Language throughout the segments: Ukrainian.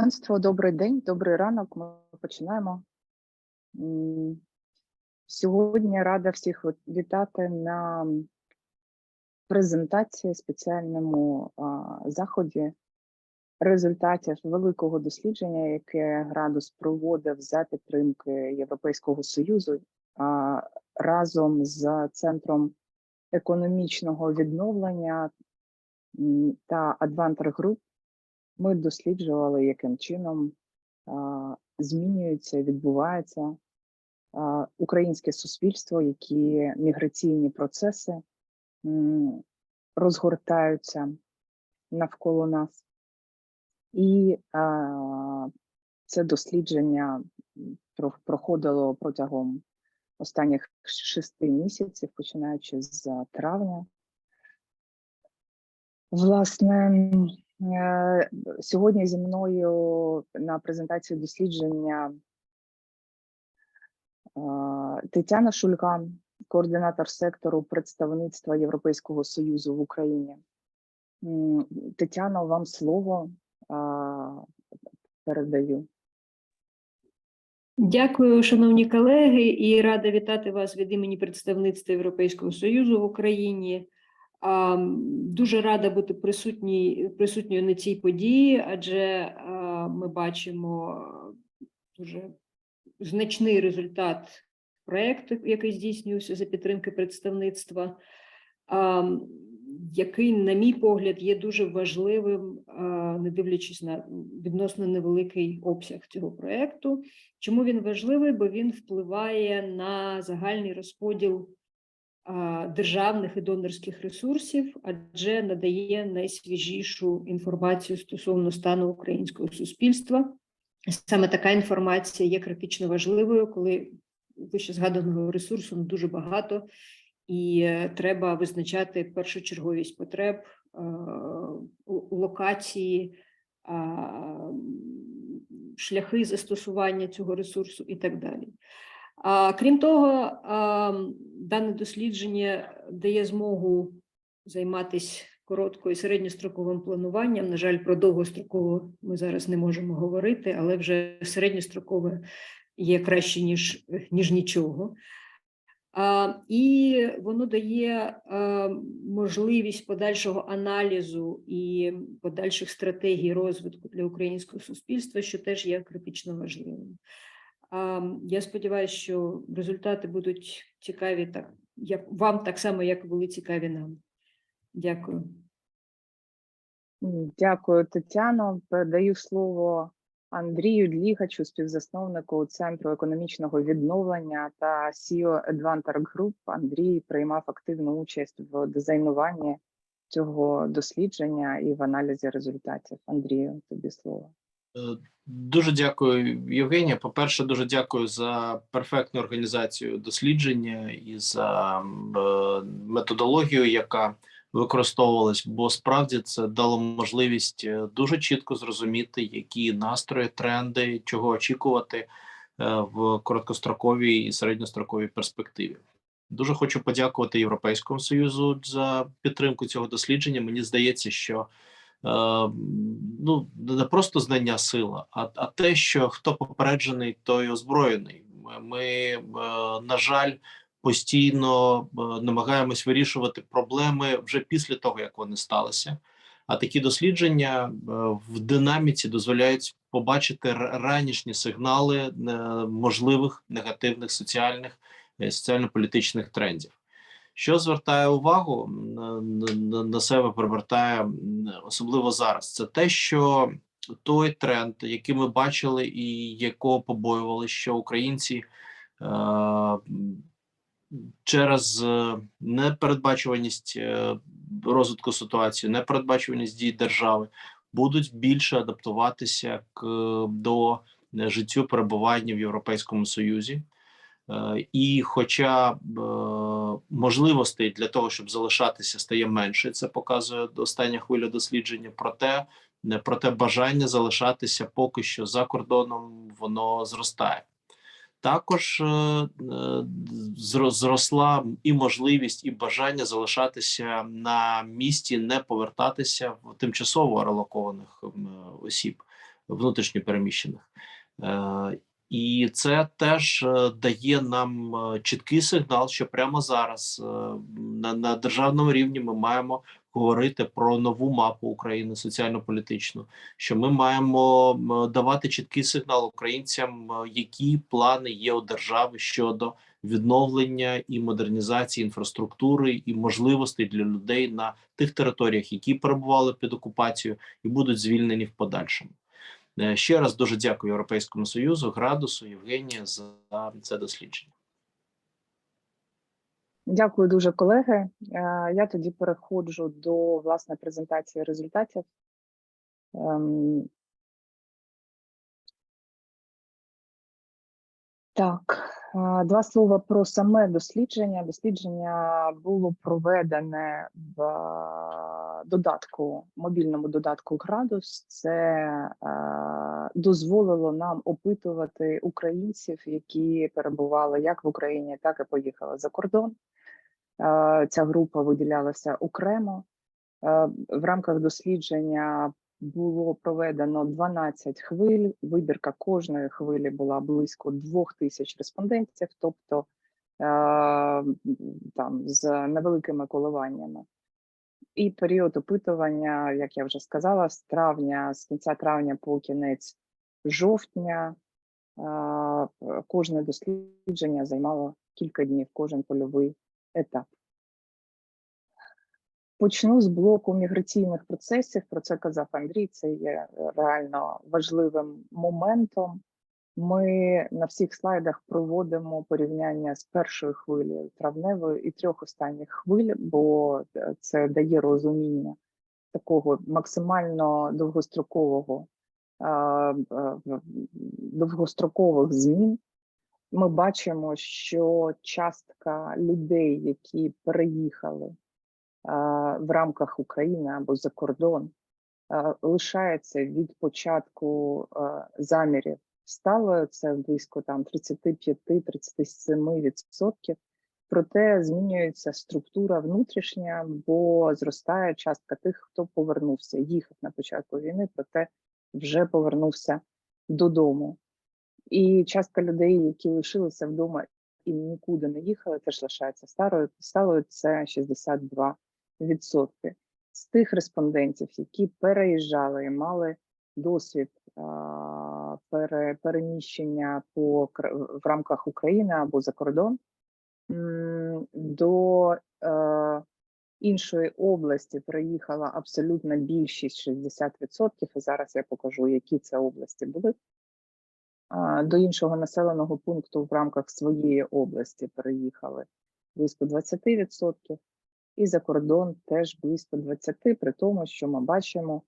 Панство, добрий день, добрий ранок. Ми починаємо. Сьогодні рада всіх вітати на презентації спеціальному заході результатів великого дослідження, яке Градус проводив за підтримки Європейського Союзу разом з Центром економічного відновлення та Advanter Group ми досліджували, яким чином змінюється, відбувається українське суспільство, які міграційні процеси розгортаються навколо нас. І це дослідження проходило протягом останніх шести місяців, починаючи з травня. Власне, сьогодні зі мною на презентації дослідження е, Тетяна Шульга, координатор сектору представництва Європейського Союзу в Україні. Тетяно, вам слово передаю. Дякую, шановні колеги, і рада вітати вас від імені представництва Європейського Союзу в Україні. Дуже рада бути присутній, присутньою на цій події, адже ми бачимо дуже значний результат проєкту, який здійснювався за підтримки представництва, який, на мій погляд, є дуже важливим, не дивлячись на відносно невеликий обсяг цього проєкту. Чому він важливий? Бо він впливає на загальний розподіл державних і донорських ресурсів, адже надає найсвіжішу інформацію стосовно стану українського суспільства. Саме така інформація є критично важливою, коли вище згаданого ресурсу дуже багато, і е, треба визначати першочерговість потреб е, локації, шляхи застосування цього ресурсу і так далі. Крім того, дане дослідження дає змогу займатися коротко і середньостроковим плануванням. На жаль, про довгострокове ми зараз не можемо говорити, але вже середньострокове є краще, ніж, ніж нічого. А, і воно дає а, можливість подальшого аналізу і подальших стратегій розвитку для українського суспільства, що теж є критично важливим. Я сподіваюся, що результати будуть цікаві так, як вам так само, як були цікаві нам. Дякую. Дякую, Тетяно. Передаю слово Андрію Длігачу, співзасновнику Центру економічного відновлення та CEO Advanter Group. Андрій приймав активну участь в дизайнуванні цього дослідження і в аналізі результатів. Андрію, тобі слово. Е, Дуже дякую, Євгенія. По-перше, дуже дякую за перфектну організацію дослідження і за е, методологію, яка використовувалась, бо справді це дало можливість е, дуже чітко зрозуміти, які настрої, тренди, чого очікувати в короткостроковій і середньостроковій перспективі. Дуже хочу подякувати Європейському Союзу за підтримку цього дослідження. Мені здається, що ну не просто знання сила, а, а те, що хто попереджений, той озброєний. Ми, е, на жаль, постійно е, намагаємось вирішувати проблеми вже після того, як вони сталися. А такі дослідження е, в динаміці дозволяють побачити ранішні сигнали е, можливих негативних соціальних е, соціально-політичних трендів. Що звертає увагу на, себе, привертає особливо зараз, це те, що той тренд, який ми бачили, і якого побоювали, що українці е, через е, непередбачуваність е, розвитку ситуації, непередбачуваність дій держави, будуть більше адаптуватися к до життю перебування в Європейському Союзі. Е, І, хоча е, можливостей для того, щоб залишатися, стає менше, це показує остання хвиля дослідження. Проте проте бажання залишатися поки що за кордоном воно зростає. Також е, е, зро- зросла і можливість, і бажання залишатися на місці, не повертатися в тимчасово релокованих осіб. внутрішньо переміщених. Е, І це теж е, дає нам е, чіткий сигнал, що прямо зараз е, на, на державному рівні ми маємо говорити про нову мапу України соціально-політичну. Що ми маємо давати чіткий сигнал українцям, які плани є у держави щодо відновлення і модернізації інфраструктури і можливостей для людей на тих територіях, які перебували під окупацією, і будуть звільнені в подальшому. Е, Ще раз дуже дякую Європейському Союзу, Градусу, Євгенія за це дослідження. Дякую дуже, колеги. Е, Я тоді переходжу до власне презентації результатів. Так, е, два слова про саме дослідження. Дослідження було проведене в е, додатку, мобільному додатку Градус. Це е, дозволило нам опитувати українців, які перебували як в Україні, так і поїхали за кордон. Ця група виділялася окремо. В рамках дослідження було проведено 12 хвиль. Вибірка кожної хвилі була близько двох тисяч респондентів, тобто е, там з невеликими коливаннями. І період опитування, як я вже сказала, з травня, з кінця травня по кінець жовтня. е, Кожне дослідження займало кілька днів, кожен польовий етап. Почну з блоку міграційних процесів. Про це казав Андрій. Це є е, реально важливим моментом. Ми на всіх слайдах проводимо порівняння з першою хвилею травневою і трьох останніх хвиль, бо е, це дає розуміння такого максимально довгострокового е, довгострокових змін. Ми бачимо, що частка людей, які переїхали в рамках України або за кордон лишається від початку замірів сталою, це близько там 35-37 відсотків. Проте змінюється структура внутрішня, бо зростає частка тих, хто повернувся, їхав на початку війни, проте вже повернувся додому. І частка людей, які лишилися вдома і нікуди не їхали, теж лишається старою. Сталою це 62 відсотки з тих респондентів, які переїжджали і мали досвід пере, переміщення по в рамках України або за кордон до е, іншої області приїхала абсолютна більшість 60%, і зараз я покажу, які це області були. До іншого населеного пункту в рамках своєї області переїхали близько 20%, і за кордон теж близько 20%, при тому, що ми бачимо,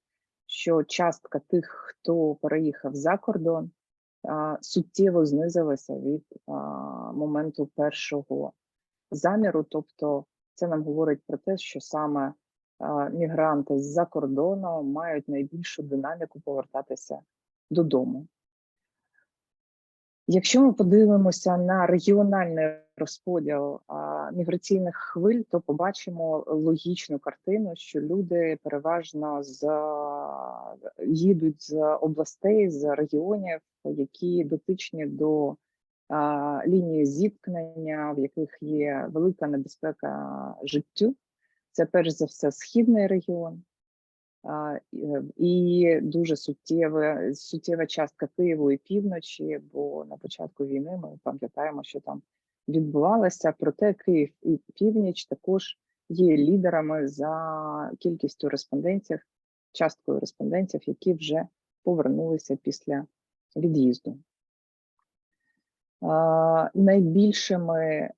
що частка тих, хто переїхав за кордон, суттєво знизилася від моменту першого заміру. Тобто, це нам говорить про те, що саме мігранти з-за кордону мають найбільшу динаміку повертатися додому. Якщо ми подивимося на регіональний розподіл міграційних хвиль, то побачимо логічну картину, що люди переважно з їдуть з областей, з регіонів, які дотичні до лінії зіткнення, в яких є велика небезпека життю. Це перш за все східний регіон. Е, І дуже суттєва, суттєва частка Києву і півночі, бо на початку війни ми пам'ятаємо, що там відбувалося. Проте Київ і північ також є лідерами за кількістю респондентів, часткою респондентів, які вже повернулися після від'їзду. Найбільшими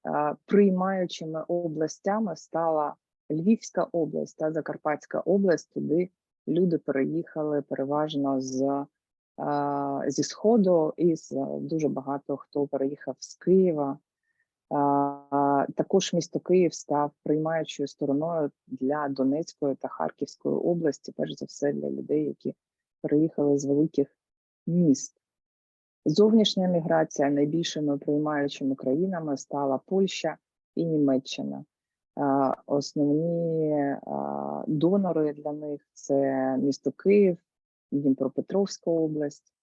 приймаючими областями стала Львівська область та Закарпатська область. Туди люди переїхали переважно з, зі Сходу, і дуже багато хто переїхав з Києва. Також місто Київ став приймаючою стороною для Донецької та Харківської області, перш за все для людей, які переїхали з великих міст. Зовнішня міграція найбільшими приймаючими країнами стала Польща і Німеччина. Основні донори для них це місто Київ, Дніпропетровська область,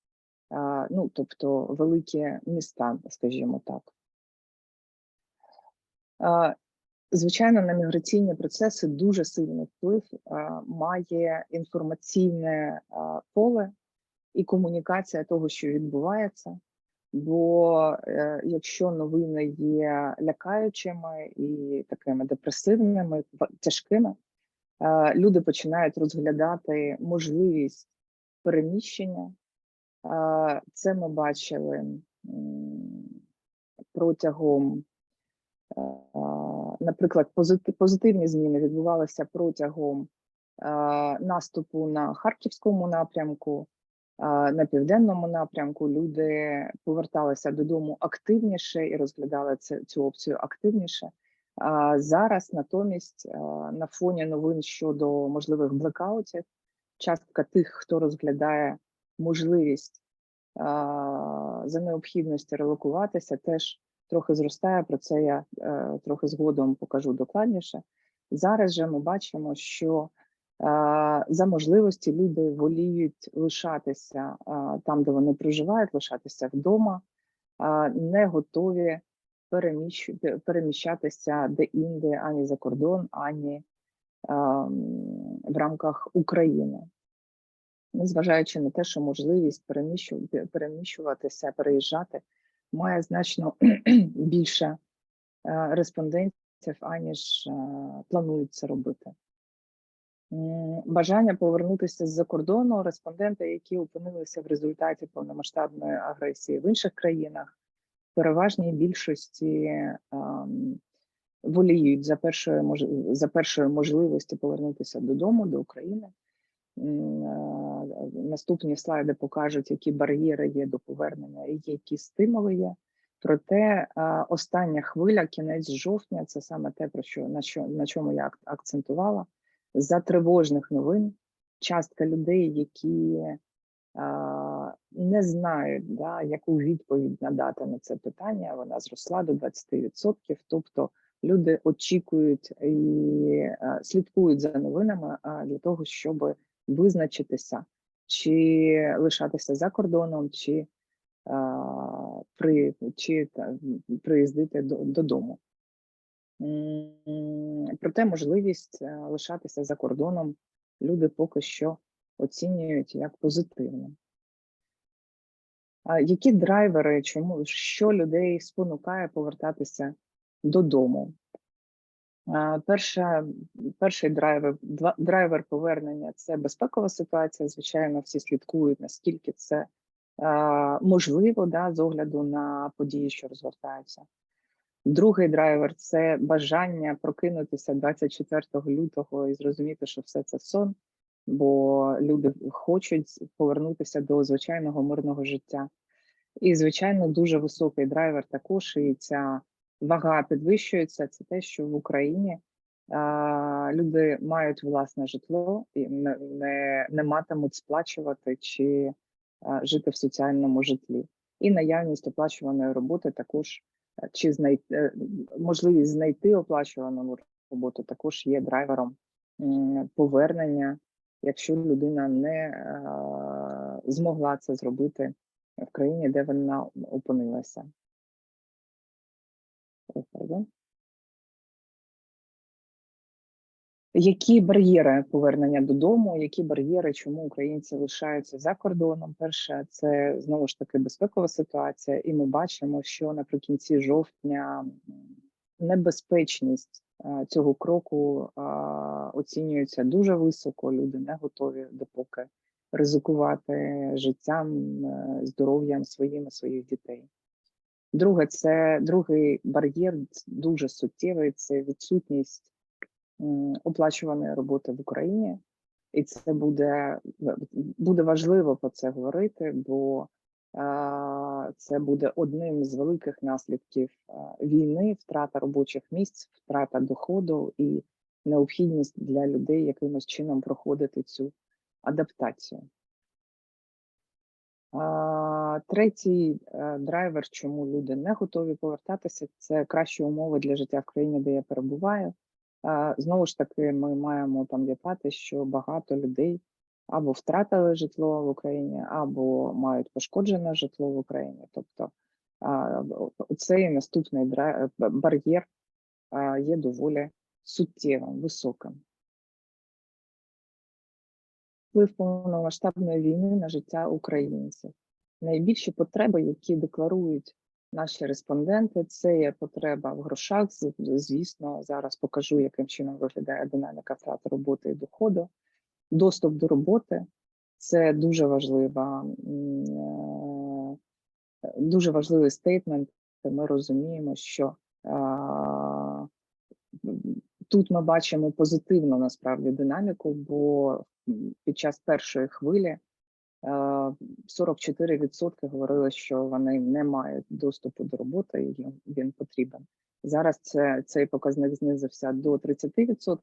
ну тобто великі міста, скажімо так. Звичайно, на міграційні процеси дуже сильний вплив має інформаційне поле і комунікація того, що відбувається. Бо е, якщо новини є лякаючими і такими депресивними, тяжкими, люди починають розглядати можливість переміщення. Це ми бачили протягом, наприклад, позитивні зміни відбувалися протягом е, наступу на харківському напрямку. На південному напрямку люди поверталися додому активніше і розглядали цю опцію активніше. Зараз натомість на фоні новин щодо можливих блекаутів, частка тих, хто розглядає можливість за необхідності релокуватися, теж трохи зростає. Про це я е, трохи згодом покажу докладніше. Зараз же ми бачимо, що Е, за можливості люди воліють лишатися е, там, де вони проживають, лишатися вдома, е, не готові переміщ- переміщатися де-інде ані за кордон, ані е, в рамках України. Незважаючи на те, що можливість переміщуватися, переїжджати має значно більше е, респондентів, аніж е, планують це робити. Бажання повернутися з-за кордону респонденти, які опинилися в результаті повномасштабної агресії в інших країнах, в переважній більшості ем, воліють за першої за першої можливості повернутися додому до України. Е, Наступні слайди покажуть, які бар'єри є до повернення і які стимули є. Проте е, остання хвиля, кінець жовтня, це саме те, про що на що на чому я акцентувала за тривожних новин частка людей, які а, не знають, да, яку відповідь надати на це питання, вона зросла до 20%. Тобто люди очікують і а, слідкують за новинами а, для того, щоб визначитися, чи лишатися за кордоном, чи, при, чи приїздити додому. Проте можливість е, лишатися за кордоном люди поки що оцінюють як позитивно. Які драйвери, чому що людей спонукає повертатися додому? Перша, перший драйвер, драйвер повернення це безпекова ситуація. Звичайно, всі слідкують, наскільки це можливо, да, з огляду на події, що розгортаються. Другий драйвер це бажання прокинутися 24 лютого і зрозуміти, що все це сон, бо люди хочуть повернутися до звичайного мирного життя. І, звичайно, дуже високий драйвер також, і ця вага підвищується. Це те, що в Україні а, люди мають власне житло і не, не, не матимуть сплачувати чи а, жити в соціальному житлі. І наявність оплачуваної роботи також е, чи знайти е, можливість знайти оплачувану роботу також є драйвером повернення, якщо людина не змогла це зробити в країні, де вона опинилася. Які бар'єри повернення додому? Які бар'єри, чому українці лишаються за кордоном? Перше, це знову ж таки безпекова ситуація, і ми бачимо, що наприкінці жовтня небезпечність цього кроку оцінюється дуже високо. Люди не готові допоки ризикувати життям, е, здоров'ям своїм і своїх дітей. Друге, це другий бар'єр дуже суттєвий. Це відсутність оплачуваної роботи в Україні, і це буде буде важливо про це говорити, бо це буде одним з великих наслідків війни, втрата робочих місць, втрата доходу і необхідність для людей якимось чином проходити цю адаптацію. Третій е, драйвер, чому люди не готові повертатися, це кращі умови для життя в країні, де я перебуваю. Знову ж таки, ми маємо пам'ятати, що багато людей або втратили житло в Україні, або мають пошкоджене житло в Україні. Тобто цей наступний бар'єр є доволі суттєвим, високим. Вплив повномасштабної війни на життя українців. Найбільші потреби, які декларують наші респонденти, це є потреба в грошах. Звісно, зараз покажу, яким чином виглядає динаміка втрати роботи і доходу. Доступ до роботи це дуже важлива, е, дуже важливий стейтмент. Ми розуміємо, що тут ми бачимо позитивну насправді динаміку, бо під час першої хвилі 44% говорили, що вони не мають доступу до роботи, і їм він потрібен. Зараз це цей показник знизився до 30%,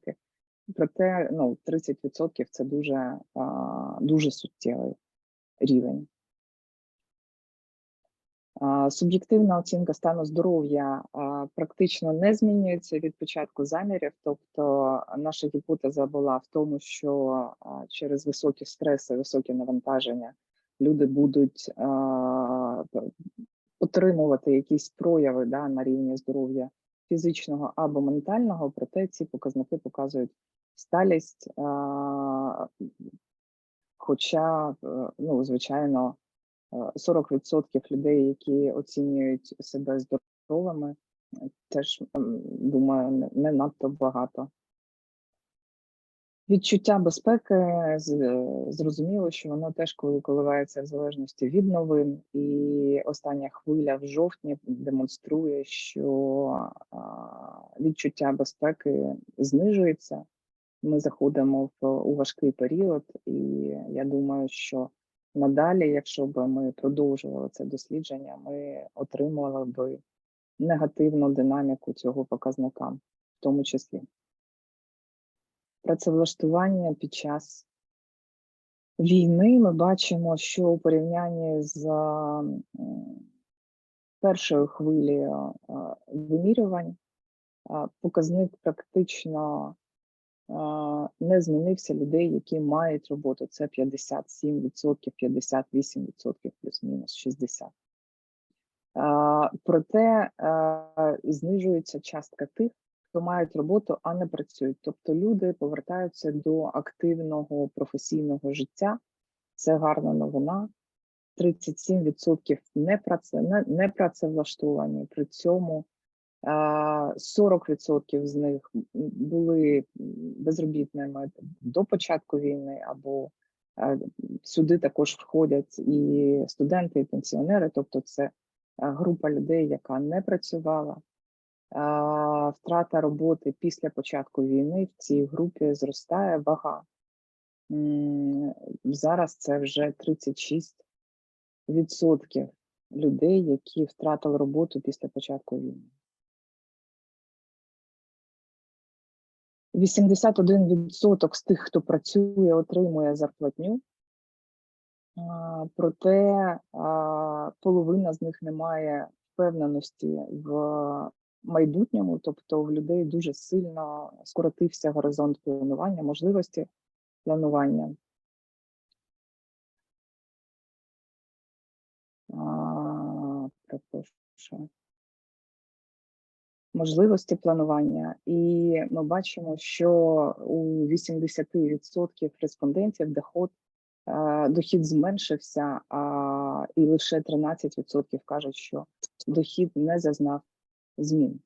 проте ну 30% це дуже, дуже суттєвий рівень. Суб'єктивна оцінка стану здоров'я практично не змінюється від початку замірів. Тобто наша гіпотеза була в тому, що через високі стреси, високі навантаження люди будуть отримувати якісь прояви да, на рівні здоров'я фізичного або ментального, проте ці показники показують сталість. Хоча, е, ну, звичайно, 40% людей, які оцінюють себе здоровими, е, теж думаю, не- надто багато. Відчуття безпеки зрозуміло, що воно теж коли коливається в залежності від новин, і остання хвиля в жовтні демонструє, що відчуття безпеки знижується. Ми заходимо в у важкий період, і я думаю, що надалі, якщо б ми продовжували це дослідження, ми отримали б негативну динаміку цього показника, в тому числі працевлаштування під час війни. Ми бачимо, що у порівнянні з першою хвилею вимірювань е, показник практично не змінився людей, які мають роботу. Це 57%, 58%, плюс-мінус 60%. Е, Проте знижується частка тих, хто мають роботу, а не працюють. Тобто люди повертаються до активного професійного життя. Це гарна новина. 37% не, працевлаштовані. При цьому 40% з них були безробітними до початку війни, або е, сюди також входять і студенти, і пенсіонери, тобто це е, група людей, яка не працювала. Втрата роботи після початку війни в цій групі зростає вага. Зараз це вже 36% людей, які втратили роботу після початку війни. 81% з тих, хто працює, отримує зарплатню. Проте половина з них не має впевненості в майбутньому, тобто в людей дуже сильно скоротився горизонт планування, можливості планування. Перепрошую. Можливості планування, і ми бачимо, що у 80% респондентів доход, е, дохід зменшився, а і лише 13% кажуть, що дохід не зазнав змін.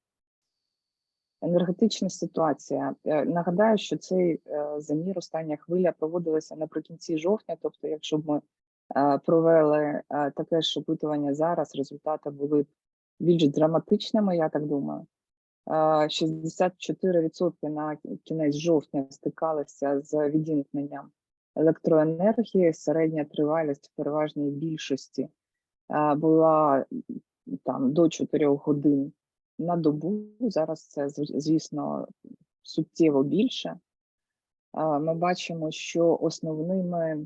Енергетична ситуація. Е, Нагадаю, що цей е, замір остання хвиля проводилася наприкінці жовтня. Тобто, якщо б ми провели таке ж опитування зараз, результати були б більш драматичними, я так думаю. Е, 64% на кінець жовтня стикалися з відімкненням електроенергії. Середня тривалість в переважній більшості була там до 4 годин на добу. Зараз це звісно суттєво більше. Ми бачимо, що основними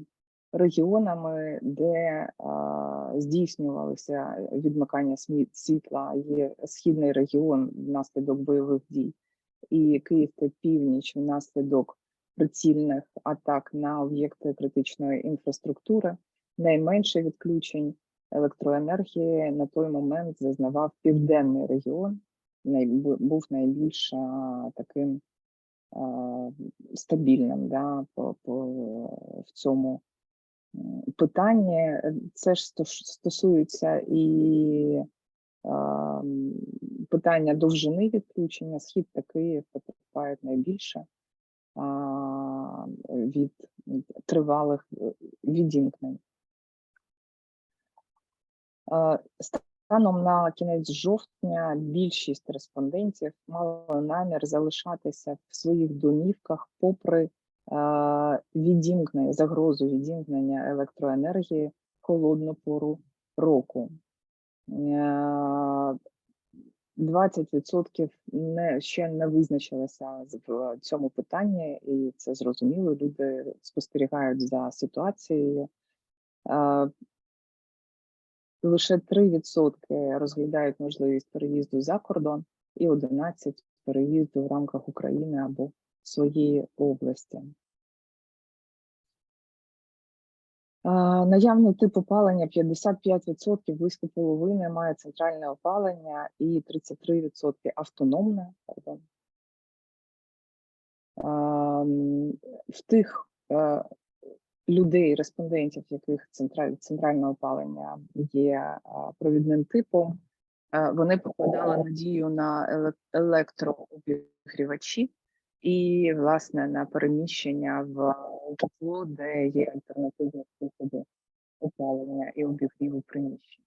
регіонами, де а, здійснювалися відмикання світла, є східний регіон внаслідок бойових дій, і Київ та північ внаслідок прицільних атак на об'єкти критичної інфраструктури. Найменше відключень електроенергії на той момент зазнавав південний регіон, був найбільш таким стабільним да, по, по, в цьому м, питанні. Це ж стосується і питання довжини відключення. Схід та Київ потерпають найбільше від тривалих е, відімкнень. Е, Станом на кінець жовтня більшість респондентів мали намір залишатися в своїх домівках попри е, відімкнення, загрозу відімкнення електроенергії холодну пору року. Е, 20% не ще не визначилися в цьому питанні, і це зрозуміло. Люди спостерігають за ситуацією. Е, Лише 3% розглядають можливість переїзду за кордон, і 11% переїзду в рамках України або своєї області. Наявний тип опалення 55%, близько половини має центральне опалення і 33% автономне. М, В тих е, людей, респондентів, яких центральне опалення є провідним типом, е, вони покладали надію на електрообігрівачі і, власне, на переміщення в житло, де є альтернативні способи опалення і обігріву приміщень.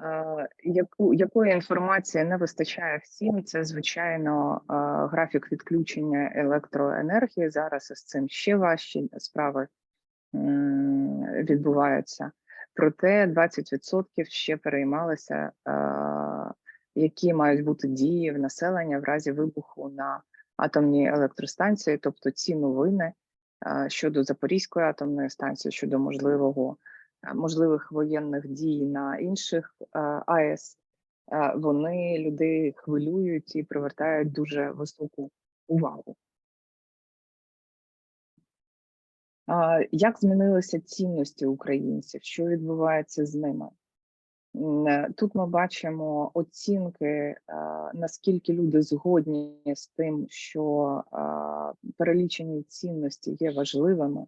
Е, Яку, якої інформації не вистачає всім, це звичайно е, графік відключення електроенергії. Зараз із цим ще важчі справи відбуваються. Проте 20% ще переймалися, е, які мають бути дії в населення в разі вибуху на атомній електростанції, тобто ці новини е, щодо Запорізької атомної станції, щодо можливого е, можливих воєнних дій на інших е, АЕС, вони людей хвилюють і привертають дуже високу увагу. Як змінилися цінності українців? Що відбувається з ними? Е, Тут ми бачимо оцінки, е, наскільки люди згодні з тим, що е, перелічені цінності є важливими.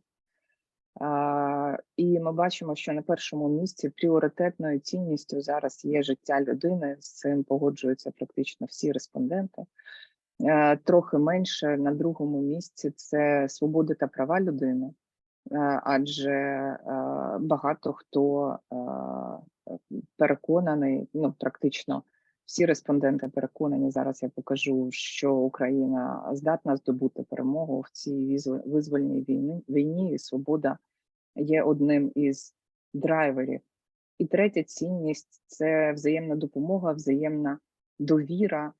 І ми бачимо, що на першому місці пріоритетною цінністю зараз є життя людини. З цим погоджуються практично всі респонденти. Трохи менше на другому місці це свободи та права людини, адже багато хто переконаний, ну практично всі респонденти переконані. Зараз я покажу, що Україна здатна здобути перемогу в цій визвольній війні, війні, і свобода є одним із драйверів. І третя цінність це взаємна допомога, взаємна довіра.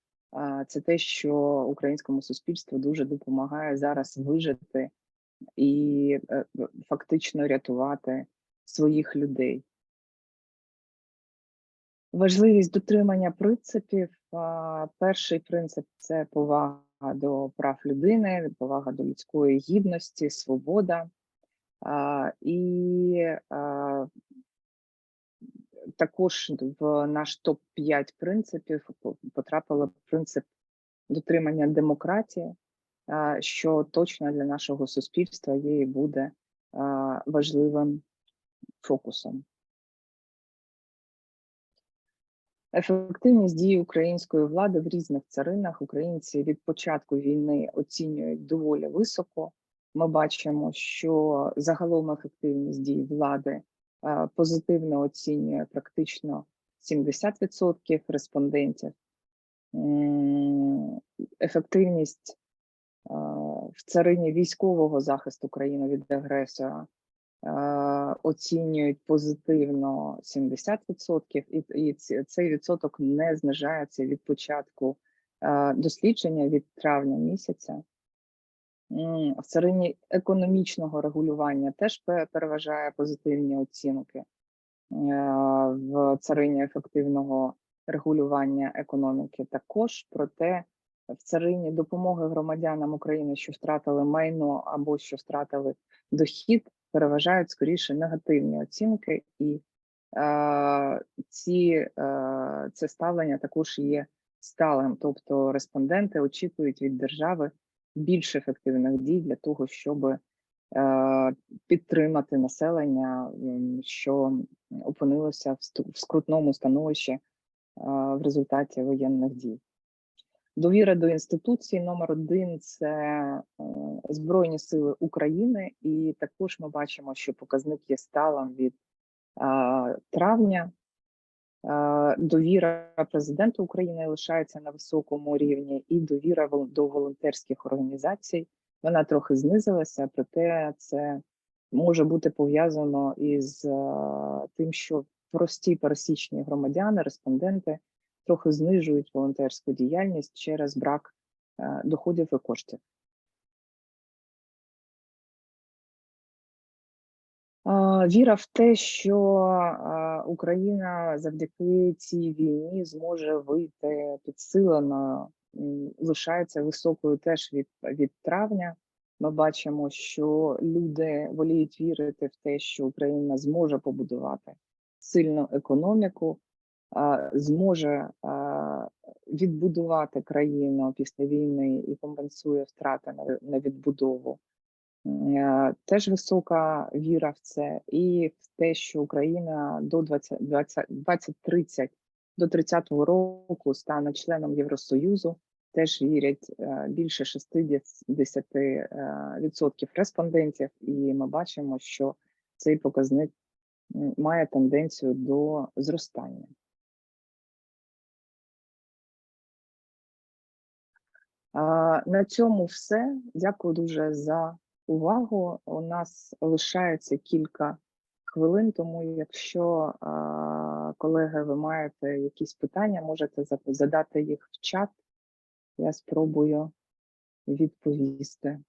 Це те, що українському суспільству дуже допомагає зараз вижити і е, фактично рятувати своїх людей. Важливість дотримання принципів. Перший принцип це повага до прав людини, повага до людської гідності, свобода. І також в наш топ 5 принципів потрапило принцип дотримання демократії, що точно для нашого суспільства є і буде важливим фокусом. Ефективність дії української влади в різних царинах українці від початку війни оцінюють доволі високо. Ми бачимо, що загалом ефективність дій влади е, позитивно оцінює практично 70% респондентів. Ефективність е, в царині військового захисту країни від агресора е, оцінюють позитивно 70%, і, і цей відсоток не знижається від початку е, дослідження від травня місяця. В царині економічного регулювання теж переважає позитивні оцінки. Е, В царині ефективного регулювання економіки також, проте в царині допомоги громадянам України, що втратили майно або що втратили дохід, переважають скоріше негативні оцінки, і е, ці, е, це ставлення також є сталим. Тобто респонденти очікують від держави більш ефективних дій для того, щоб е, підтримати населення, що опинилося в скрутному становищі е, в результаті воєнних дій. Довіра до інституцій номер один це е, Збройні Сили України, і також ми бачимо, що показник є сталим від е, травня. Е, Довіра президенту України лишається на високому рівні, і довіра до волонтерських організацій вона трохи знизилася, проте це може бути пов'язано із тим, що прості пересічні громадяни, респонденти трохи знижують волонтерську діяльність через брак е, доходів і коштів. Віра в те, що Україна завдяки цій війні зможе вийти підсилено, лишається високою теж від, від травня. Ми бачимо, що люди воліють вірити в те, що Україна зможе побудувати сильну економіку, зможе відбудувати країну після війни і компенсує втрати на, відбудову. Теж висока віра в це, і в те, що Україна до 20, 20, 2030 до 30-го року стане членом Євросоюзу. Теж вірять е, більше 60% е, респондентів, і ми бачимо, що цей показник має тенденцію до зростання. На цьому все. Дякую дуже за увагу. У нас лишається кілька хвилин, тому якщо колеги, ви маєте якісь питання, можете задати їх в чат. Я спробую відповісти.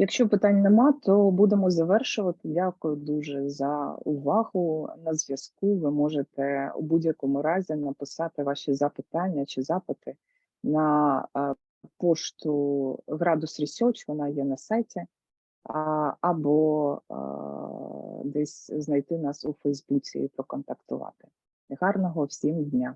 Якщо питань нема, то будемо завершувати. Дякую дуже за увагу. На зв'язку ви можете у будь-якому разі написати ваші запитання чи запити на е, пошту Градус Research, вона є на сайті, або е, десь знайти нас у Фейсбуці і проконтактувати. Гарного всім дня!